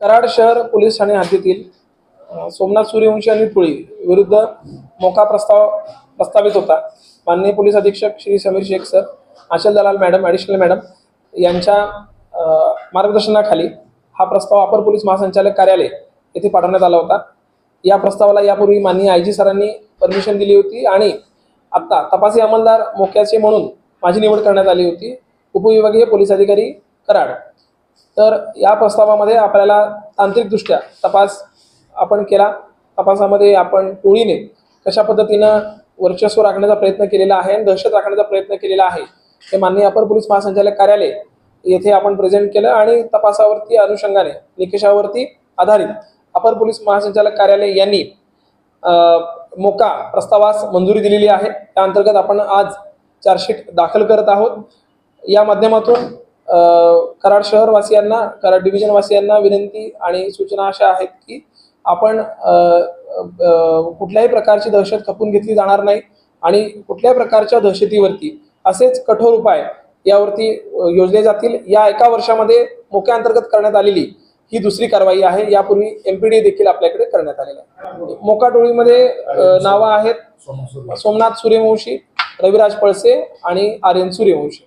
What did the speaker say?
कराड शहर पोलीस ठाणे हद्दीतील सोमनाथ सूर्यवंशी आणि टोळी विरुद्ध मोका प्रस्ताव प्रस्तावित होता. माननीय पोलीस अधीक्षक Shri Sameer Shaikh sir Ashal Dalal madam additional madam यांच्या मार्गदर्शनाखाली हा प्रस्ताव अपर पोलीस महासंचालक कार्यालय येथे पाठवण्यात आला होता. या प्रस्तावाला यापूर्वी माननीय आय जी सरांनी परमिशन दिली होती आणि आत्ता तपासी अंमलदार मोक्याचे म्हणून माझी निवड करण्यात आली होती. उपविभागीय पोलीस अधिकारी कराड. तर या प्रस्तावामध्ये आपल्याला तांत्रिकदृष्ट्या तपास आपण केला. तपासामध्ये आपण टोळीने कशा पद्धतीनं वर्चस्व राखण्याचा प्रयत्न केलेला आहे आणि दहशत राखण्याचा प्रयत्न केलेला आहे हे माननीय अपर पोलीस महासंचालक कार्यालय येथे आपण प्रेझेंट केलं आणि तपासावरती अनुषंगाने निकषावरती आधारित अपर पोलीस महासंचालक कार्यालय यांनी मोका प्रस्तावास मंजुरी दिलेली आहे. त्या अंतर्गत आपण आज चार्जशीट दाखल करत आहोत. या माध्यमातून कराड शहरवासियांना कराड डिव्हिजन वासियांना विनंती आणि सूचना अशा आहेत की आपण कुठल्याही प्रकारची दहशत खपून घेतली जाणार नाही आणि कुठल्याही प्रकारच्या दहशतीवरती असेच कठोर उपाय यावरती योजले जातील. या एका वर्षामध्ये मोक्या अंतर्गत करण्यात आलेली ही दुसरी कारवाई आहे. यापूर्वी एमपीडी देखील आपल्याकडे करण्यात आलेला आहे. मोका टोळीमध्ये नावं आहेत. सोमनाथ सूर्यवंशी रविराज पळसे आणि आर्यन सूर्यवंशी.